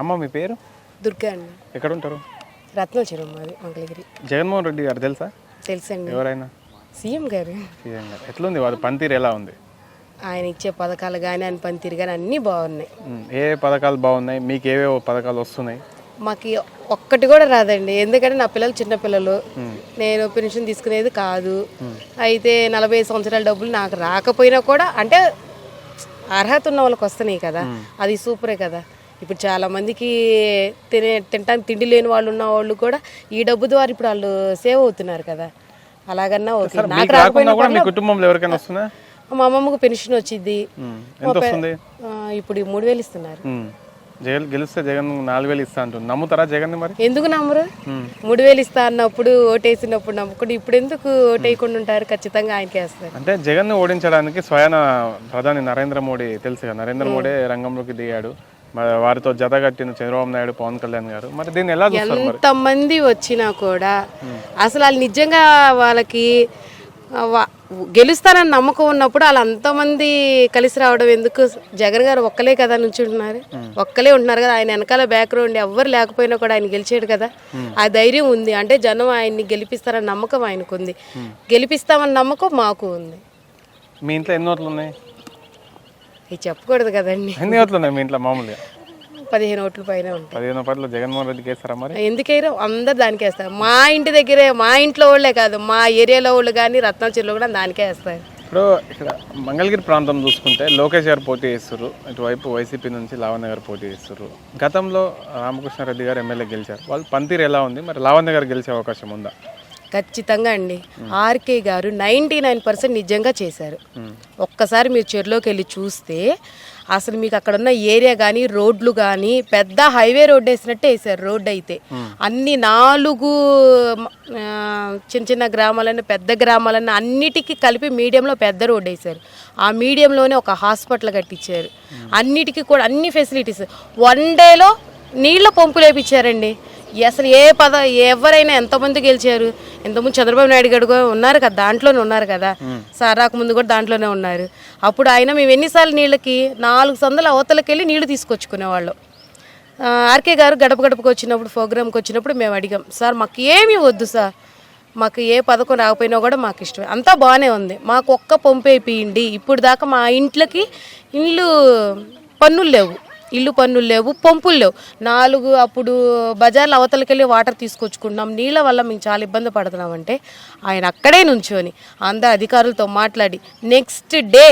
అమ్మ మీ పేరు? దుర్గా అండి. ఎక్కడ ఉంటారు రత్నాల చెరువు మాది మంగళగిరి. జగన్మోహన్ రెడ్డి గారు తెలుసా? తెలుసండి. ఎవరైనా? సీఎం గారు. సీఎం గారు. ఎట్లుంది? వారి పనితీరు ఎలా ఉంది? ఆయన ఇచ్చే పథకాలు కానీ ఆయన పనితీరు కానీ అన్నీ బాగున్నాయి. ఉమ్, ఏ పథకాలు బాగున్నాయి? మీకు ఏవేవో పథకాలు వస్తున్నాయి? మాకు ఒక్కటి కూడా రాదండి. ఎందుకంటే నా పిల్లలు చిన్న పిల్లలు. నేను పెన్షన్ తీసుకునేది కాదు. అయితే నలభై ఐదు సంవత్సరాల డబ్బులు నాకు రాకపోయినా కూడా అంటే అర్హత ఉన్న వాళ్ళకి వస్తున్నాయి కదా. అది సూపరే కదా. ఇప్పుడు చాలా మందికి తినే తినడానికి తిండి లేని వాళ్ళు ఉన్న వాళ్ళు కూడా ఈ డబ్బు ద్వారా ఇప్పుడు వాళ్ళు సేవ్ అవుతున్నారు కదా. అలాగన్నా ఓకే. నాకు మీకు రాకుండా రాకపోయినా కూడా మీ కుటుంబంలో ఎవరికైనా వస్తుందా? మా అమ్మమ్మకు పెన్షన్ వచ్చింది ఎంత వస్తుంది? ఇప్పుడు మూడు వేలు ఇస్తున్నారు. జగన్ గెలిస్తే జగన్ నాలుగు వేలు ఇస్తా అంటుంది. నమ్ముతారా జగన్ మరి? ఎందుకు నమ్మరు? మూడు వేలు ఇస్తా అన్నప్పుడు ఓటేసినప్పుడు నమ్ముకుంటే ఇప్పుడు ఎందుకు ఓటేయకుండా ఉంటారు? ఖచ్చితంగా ఆయనకే వేస్తారు. అంటే జగన్ ఓడించడానికి స్వయాన ప్రధాని నరేంద్ర మోడీ తెలుసు కదా. నరేంద్ర మోడీ రంగంలోకి దిగాడు. మరి వారితో జతగట్టిన చంద్రబాబు నాయుడు పవన్ కళ్యాణ్ గారు. మరి దీన్ని ఎలా చూస్తారు మరి? ఎంతమంది వచ్చినా కూడా అసలు వాళ్ళు నిజంగా వాళ్ళకి వా- గెలుస్తారని నమ్మకం ఉన్నప్పుడు వాళ్ళు అంతమంది కలిసి రావడం ఎందుకు? జగన్ గారు ఒక్కలే కదా నుంచుంటున్నారు ఒక్కలే ఉంటున్నారు కదా. ఆయన వెనకాల బ్యాక్గ్రౌండ్ ఎవ్వరు లేకపోయినా కూడా ఆయన గెలిచాడు కదా. ఆ ధైర్యం ఉంది. అంటే జనం ఆయన్ని గెలిపిస్తారని నమ్మకం ఆయనకు ఉంది గెలిపిస్తామని నమ్మకం మాకు ఉంది. మీ ఇంట్లో ఎన్ని ఓట్లు ఉన్నాయి ఇది చెప్పకూడదు కదండి. ఎన్ని ఓట్లు ఉన్నాయి మీ ఇంట్లో మామూలుగా? పదిహేను ఓట్ల పైన ఉంటాయి. పదిహేను పట్ల జగన్మోహన్ రెడ్డికి వేస్తారా మరి? ఎందుకైనా అందరు దానికే వేస్తారు. మా ఇంటి దగ్గరే మా ఇంట్లో వాళ్ళే కాదు మా ఏరియాలో వాళ్ళు కానీ రత్నాచర్లో కూడా దానికే వేస్తారు. ఇప్పుడు ఇక్కడ మంగళగిరి ప్రాంతం చూసుకుంటే లోకేష్ గారు పోటీ చేస్తారు ఇటువైపు వైసీపీ నుంచి లావణ్య గారు పోటీ చేస్తారు గతంలో రామకృష్ణారెడ్డి గారు ఎమ్మెల్యే గెలిచారు. వాళ్ళు పనితీరు ఎలా ఉంది? మరి లావణ్య గారు గెలిచే అవకాశం ఉందా? ఖచ్చితంగా అండి. ఆర్కే గారు నైంటీ నైన్ పర్సెంట్ నిజంగా చేశారు. ఒక్కసారి మీరు చెరులోకి వెళ్ళి చూస్తే అసలు మీకు అక్కడ ఉన్న ఏరియా కానీ రోడ్లు కానీ పెద్ద హైవే రోడ్ వేసినట్టే వేసారు రోడ్ అయితే. అన్ని నాలుగు చిన్న చిన్న గ్రామాలన్నీ పెద్ద గ్రామాలన్నీ అన్నిటికీ కలిపి మీడియంలో పెద్ద రోడ్ వేసారు ఆ మీడియంలోనే ఒక హాస్పిటల్ కట్టించారు. అన్నిటికీ కూడా అన్ని ఫెసిలిటీస్. వన్ డేలో నీళ్ళ పంపులు వేపించారండి అసలు ఏ పద ఎవరైనా ఎంతమంది గెలిచారు? ఎంతమంది చంద్రబాబు నాయుడు గారు కూడా ఉన్నారు కదా దాంట్లోనే ఉన్నారు కదా. సార్ రాకముందు కూడా దాంట్లోనే ఉన్నారు. అప్పుడు ఆయన మేము ఎన్నిసార్లు నీళ్ళకి నాలుగు సందుల అవతలకి వెళ్ళి నీళ్ళు తీసుకొచ్చుకునేవాళ్ళం ఆర్కే గారు గడప గడపకు వచ్చినప్పుడు ప్రోగ్రామ్కి వచ్చినప్పుడు మేము అడిగాం సార్ మాకు ఏమీ వద్దు సార్. మాకు ఏ పథకం రాకపోయినా కూడా మాకు ఇష్టమే. అంతా బాగానే ఉంది. మాకు ఒక్క పంపేపియండి ఇప్పుడు దాకా మా ఇంట్లోకి ఇల్లు పన్నులు లేవు. ఇల్లు పన్నులు లేవు పంపులు లేవు. నాలుగు అప్పుడు బజార్లో అవతలకి వెళ్ళి వాటర్ తీసుకొచ్చుకుంటున్నాం నీళ్ళ వల్ల మేము చాలా ఇబ్బంది పడుతున్నామంటే ఆయన అక్కడే నుంచొని అందరు అధికారులతో మాట్లాడి నెక్స్ట్ డే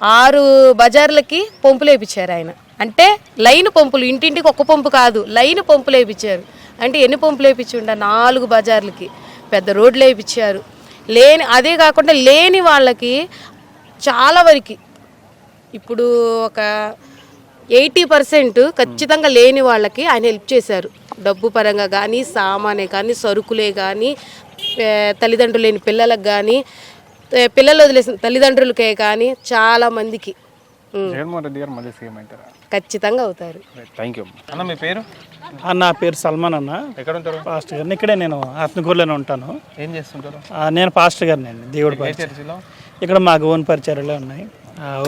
ఆరు బజార్లకి పంపులు వేయించారు ఆయన. అంటే లైన్ పంపులు ఇంటింటికి ఒక్క పంపు కాదు లైన్ పంపులు వేయించారు అంటే ఎన్ని పంపులు వేయించి ఉండ నాలుగు బజార్లకి పెద్ద రోడ్లు వేయించారు లేని అదే కాకుండా లేని వాళ్ళకి చాలా వరకు ఇప్పుడు ఒక ఎయిటీ పర్సెంట్ ఖచ్చితంగా లేని వాళ్ళకి ఆయన హెల్ప్ చేశారు. డబ్బు పరంగా కానీ సామానే కానీ సరుకులే కానీ తల్లిదండ్రులు లేని పిల్లలకు కానీ పిల్లలు వదిలేసిన తల్లిదండ్రులకే కానీ చాలా మందికి. ఉమ్, జగన్మోహన్ రెడ్డి గారు మళ్ళీ సీఎం అవుతారా? ఖచ్చితంగా అవుతారు. Thank you. అన్న మీ పేరు? నా పేరు సల్మాన్ అన్న. ఎక్కడ ఉంటారు? పాస్టర్ గారిని. ఇక్కడే నేను ఆత్మకూరులోనే ఉంటాను. ఏం చేస్తుంటారు? ఆ, నేను పాస్టర్ గారిని అండి దేవుడి ఇక్కడ మాకు ఓన్ పరిచర్యలే ఉన్నాయి.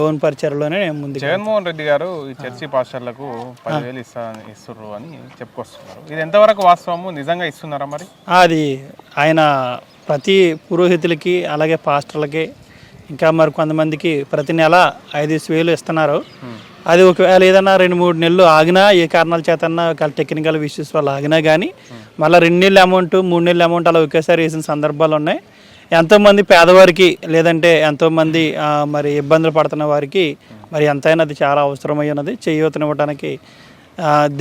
ఓన్ పరిచర్యలోనే నేను ముందుకు జగన్మోహన్ రెడ్డి గారు ఈ చర్చి పాస్టర్లకు పదివేలు ఇస్తా ఇస్తుర్రు అని చెప్పుకొస్తున్నారు. ఇది ఎంతవరకు వాస్తవము? నిజంగా ఇస్తున్నారా మరి? అది ఆయన ప్రతి పురోహితులకి అలాగే పాస్టర్లకి ఇంకా మరి కొంతమందికి ప్రతి నెల ఐదు వేలు ఇస్తున్నారు. అది ఒకవేళ ఏదైనా రెండు మూడు నెలలు ఆగినా ఏ కారణాల చేతన్నా ఒకవేళ టెక్నికల్ ఇష్యూస్ వల్ల ఆగినా కానీ మళ్ళీ రెండు నెలల అమౌంట్ మూడు నెలల అమౌంట్ అలా ఒకేసారి వేసిన సందర్భాలు ఉన్నాయి. ఎంతోమంది పేదవారికి లేదంటే ఎంతోమంది మరి ఇబ్బందులు పడుతున్న వారికి మరి ఎంతైనా అది చాలా అవసరమై ఉన్నది. చేయూతనివ్వడానికి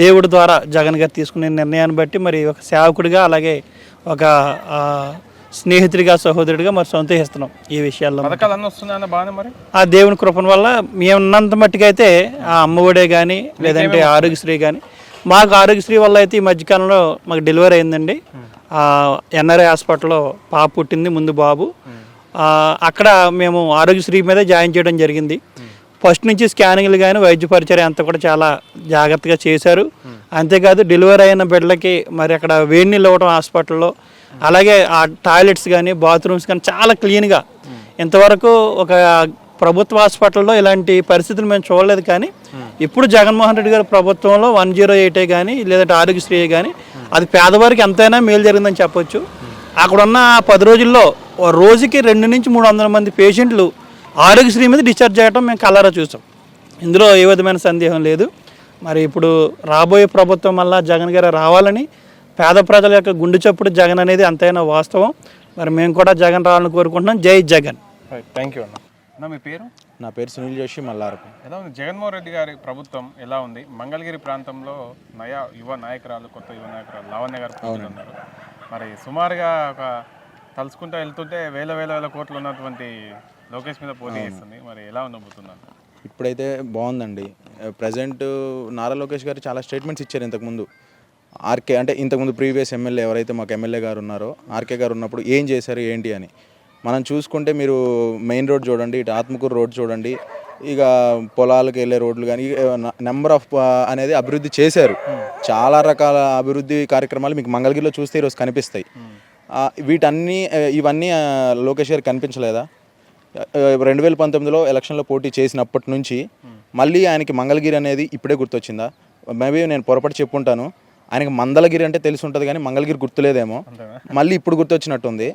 దేవుడి ద్వారా జగన్ గారు తీసుకునే నిర్ణయాన్ని బట్టి మరి ఒక సేవకుడిగా అలాగే ఒక స్నేహితుడిగా సహోదరుడిగా మరి సంతోషిస్తున్నాం ఈ విషయాల్లో. మరి? ఆ దేవుని కృపణ వల్ల మేము ఉన్నంత మట్టుకైతే ఆ అమ్మఒడే కానీ లేదంటే ఆరోగ్యశ్రీ కానీ మాకు ఆరోగ్యశ్రీ వల్ల అయితే ఈ మధ్యకాలంలో మాకు డెలివరీ అయిందండి. ఎన్ఆర్ఐ హాస్పిటల్లో పాప పుట్టింది ముందు బాబు. అక్కడ మేము ఆరోగ్యశ్రీ మీద జాయిన్ చేయడం జరిగింది. ఫస్ట్ నుంచి స్కానింగ్లు కానీ వైద్య పరిచయం అంతా కూడా చాలా జాగ్రత్తగా చేశారు. అంతేకాదు డెలివరీ అయిన బిడ్డలకి మరి అక్కడ వేడి నీళ్ళు ఇవ్వడం హాస్పిటల్లో అలాగే ఆ టాయిలెట్స్ కానీ బాత్రూమ్స్ కానీ చాలా క్లీన్గా. ఇంతవరకు ఒక ప్రభుత్వ హాస్పిటల్లో ఇలాంటి పరిస్థితులు మేము చూడలేదు కానీ ఇప్పుడు జగన్మోహన్ రెడ్డి గారి ప్రభుత్వంలో వన్ జీరో ఎయిటే కానీ లేదంటే ఆరోగ్యశ్రీ కానీ అది పేదవారికి ఎంతైనా మేలు జరిగిందని చెప్పొచ్చు. అక్కడ ఉన్న పది రోజుల్లో రోజుకి రెండు నుంచి మూడు వందల మంది పేషెంట్లు ఆరోగ్యశ్రీ మీద డిశ్చార్జ్ చేయడం మేము కలరా చూసాం. ఇందులో ఏ విధమైన సందేహం లేదు. మరి ఇప్పుడు రాబోయే ప్రభుత్వం వల్ల జగన్ గారు రావాలని పేద ప్రజల యొక్క గుండె చప్పుడు జగన్ అనేది ఎంతైనా వాస్తవం. మరి మేము కూడా జగన్ రావాలని కోరుకుంటున్నాం. జై జగన్. థ్యాంక్ యూ అన్న మీ పేరు? నా పేరు సునీల్ జోషి మల్లారపు. ఎలా ఉంది? జగన్మోహన్ రెడ్డి గారి ప్రభుత్వం ఎలా ఉంది? మంగళగిరి ప్రాంతంలో నయా యువ నాయకురాలు కొత్త యువ నాయకురాలు లావణ్య గారు ఉన్నారు. మరి సుమారుగా ఒక తలుచుకుంటూ వెళ్తుంటే వేల వేల వేల కోట్లు ఉన్నటువంటి లోకేష్ మీద పోటీ చేస్తుంది. మరి ఎలా ఉండబోతున్నాను ఇప్పుడైతే బాగుందండి. ప్రజెంట్ నారా లోకేష్ గారు చాలా స్టేట్మెంట్స్ ఇచ్చారు ఇంతకుముందు. ఆర్కే అంటే ఇంతకుముందు ప్రీవియస్ ఎమ్మెల్యే ఎవరైతే మాకు ఎమ్మెల్యే గారు ఉన్నారో ఆర్కే గారు ఉన్నప్పుడు ఏం చేశారు ఏంటి అని. మనం చూసుకుంటే మీరు మెయిన్ రోడ్ చూడండి ఇటు ఆత్మకూరు రోడ్ చూడండి ఇక పొలాలకు వెళ్ళే రోడ్లు కానీ నెంబర్ ఆఫ్ అనేది అభివృద్ధి చేశారు. చాలా రకాల అభివృద్ధి కార్యక్రమాలు మీకు మంగళగిరిలో చూస్తే ఈరోజు కనిపిస్తాయి. ఆ, వీటన్నీ ఇవన్నీ లోకేష్ గారికి కనిపించలేదా? రెండు వేల పంతొమ్మిదిలో ఎలక్షన్లో పోటీ చేసినప్పటి నుంచి మళ్ళీ ఆయనకి మంగళగిరి అనేది ఇప్పుడే గుర్తొచ్చిందా? మేబీ నేను పొరపాటు చెప్పుంటాను. ఆయనకి మందలగిరి అంటే తెలిసి ఉంటుంది కానీ మంగళగిరి గుర్తులేదేమో. మళ్ళీ ఇప్పుడు గుర్తొచ్చినట్టుంది.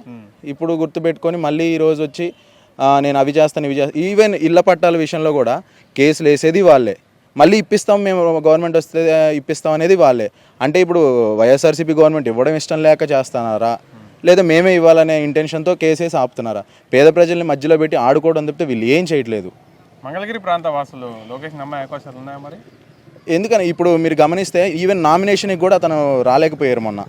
ఇప్పుడు గుర్తుపెట్టుకొని మళ్ళీ ఈ రోజు వచ్చి నేను అవి చేస్తాను ఇవి చేస్తాను ఈవెన్ ఇళ్ళ పట్టాల విషయంలో కూడా కేసులు వేసేది వాళ్ళే. మళ్ళీ ఇప్పిస్తాం మేము గవర్నమెంట్ వస్తే ఇప్పిస్తాం అనేది వాళ్ళే. అంటే ఇప్పుడు వైఎస్ఆర్సీపీ గవర్నమెంట్ ఇవ్వడం ఇష్టం లేక చేస్తున్నారా? లేదా మేమే ఇవ్వాలనే ఇంటెన్షన్తో కేసేసి ఆపుతున్నారా? పేద ప్రజల్ని మధ్యలో పెట్టి ఆడుకోవడం తప్పితే వీళ్ళు ఏం చేయట్లేదు. మంగళగిరి ప్రాంత వాసులు లోకేష్ నమ్మే అవకాశాలు ఉన్నాయా మరి? ఎందుకని ఇప్పుడు మీరు గమనిస్తే ఈవెన్ నామినేషన్కి కూడా అతను రాలేకపోయారు మొన్న.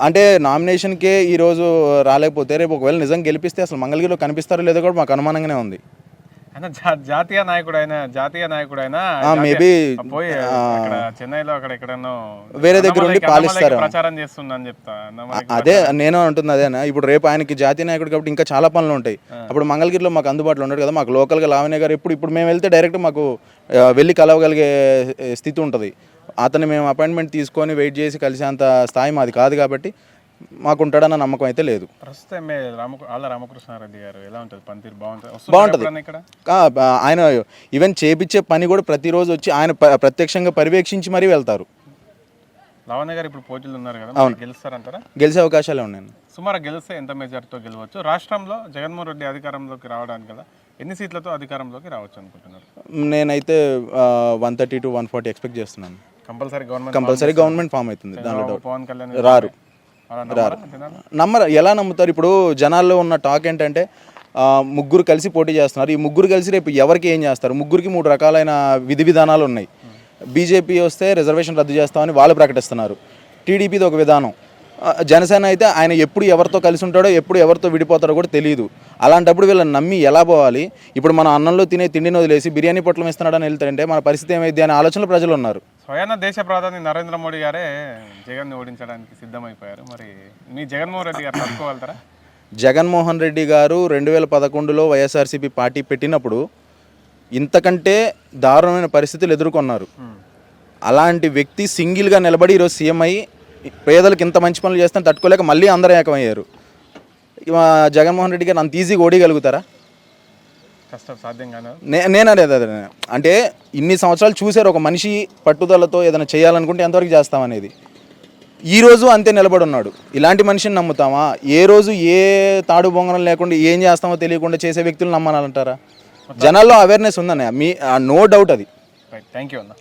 అంటే నామినేషన్కే ఈరోజు రాలేకపోతే రేపు ఒకవేళ నిజం గెలిపిస్తే అసలు మంగళగిరిలో కనిపిస్తారో లేదో కూడా మాకు అనుమానంగానే ఉంది. జాతీయ నాయకుడు అయినా జాతీయ నాయకుడు అయినా పోయి అక్కడ చెన్నైలో అక్కడ ఎక్కడనో వేరే దగ్గర ఉండి పాలిస్తారు. ప్రచారం చేస్తుందని చెప్తా. అదే నేను అంటుంది అదేనా ఇప్పుడు రేపు ఆయనకి జాతీయ నాయకుడు కాబట్టి ఇంకా చాలా పనులు ఉంటాయి. అప్పుడు మంగళగిరిలో మాకు అందుబాటులో ఉండడు కదా. మాకు లోకల్గా లావణ్య గారు ఎప్పుడు ఇప్పుడు మేము వెళ్తే డైరెక్ట్ మాకు వెళ్ళి కలవగలిగే స్థితి ఉంటుంది. అతన్ని మేము అపాయింట్మెంట్ తీసుకొని వెయిట్ చేసి కలిసేంత స్థాయి మాది కాదు కాబట్టి మాకు ఉంటాడన్న నమ్మకం అయితే లేదు. ప్రస్తుతం ఎమ్మెల్యే రామ ఆళ్ళ రామకృష్ణారెడ్డి గారు ఎలా ఉంటుంది? పనితీరు బాగుంటుంది? ఇక్కడ? ఆయన ఈవెన్ చేపించే పని కూడా ప్రతిరోజు వచ్చి ఆయన ప్రత్యక్షంగా పర్యవేక్షించి మరీ వెళ్తారు. లావణ్య గారు ఇప్పుడు పోటీలు ఉన్నారు కదా మరి గెలుస్తారంటారా? గెలిచే అవకాశాలే ఉన్నాయి. సుమారు గెలిస్తే ఎంత మెజార్టీతో గెలవచ్చు? రాష్ట్రంలో జగన్మోహన్ రెడ్డి అధికారంలోకి రావడానికి కదా ఎన్ని సీట్లతో అధికారంలోకి రావచ్చు అనుకుంటున్నారు? నేనైతే one thirty to one forty expect చేస్తున్నాను. Compulsory government compulsory government form అవుతుంది దాంట్లో డౌట్ పవన్ కళ్యాణ్ రారు. అలా నమ్మరా? ఎలా నమ్ముతారు? ఇప్పుడు జనాల్లో ఉన్న టాక్ ఏంటంటే ముగ్గురు కలిసి పోటీ చేస్తున్నారు. ఈ ముగ్గురు కలిసి రేపు ఎవరికి ఏం చేస్తారు? ముగ్గురికి మూడు రకాలైన విధి విధానాలు ఉన్నాయి. బీజేపీ వస్తే రిజర్వేషన్ రద్దు చేస్తామని వాళ్ళు ప్రకటిస్తున్నారు. టీడీపీది ఒక విధానం. జనసేన అయితే ఆయన ఎప్పుడు ఎవరితో కలిసి ఉంటాడో ఎప్పుడు ఎవరితో విడిపోతాడో కూడా తెలియదు. అలాంటప్పుడు వీళ్ళని నమ్మి ఎలా పోవాలి? ఇప్పుడు మన అన్నంలో తినే తిండిని వదిలేసి బిర్యానీ పొట్లం ఇస్తున్నాడని వెళ్తారంటే మన పరిస్థితి ఏమైంది అనే ఆలోచనలో ప్రజలు ఉన్నారు. స్వయాన దేశ ప్రధాని నరేంద్ర మోడీ గారే జగన్ ఓడించడానికి సిద్ధమైపోయారు. మరి మీ జగన్మోహన్ రెడ్డి గారు తట్టుకోగలుగుతారా? జగన్మోహన్ రెడ్డి గారు రెండు వేల పదకొండులో వైఎస్ఆర్సీపీ పార్టీ పెట్టినప్పుడు ఇంతకంటే దారుణమైన పరిస్థితులు ఎదుర్కొన్నారు. అలాంటి వ్యక్తి సింగిల్గా నిలబడి ఈరోజు సీఎం అయ్యి పేదలకు ఇంత మంచి పనులు చేస్తాను తట్టుకోలేక మళ్ళీ అందరూ ఏకమయ్యారు. జగన్మోహన్ రెడ్డి గారు అంత ఈజీగా ఓడిగలుగుతారా కష్టం సాధ్యంగానే నే నేను అనేది అదే. అంటే ఇన్ని సంవత్సరాలు చూశారు ఒక మనిషి పట్టుదలతో ఏదైనా చేయాలనుకుంటే ఎంతవరకు చేస్తామనేది ఈ రోజు అంతే నిలబడి ఉన్నాడు ఇలాంటి మనిషిని నమ్ముతామా? ఏ రోజు ఏ తాడు బొంగరం లేకుండా ఏం చేస్తామో తెలియకుండా చేసే వ్యక్తులు నమ్మాలంటారా? జనాల్లో అవేర్నెస్ ఉందన్నయ్య. మీ నో డౌట్ అది. థ్యాంక్ యూ అన్న.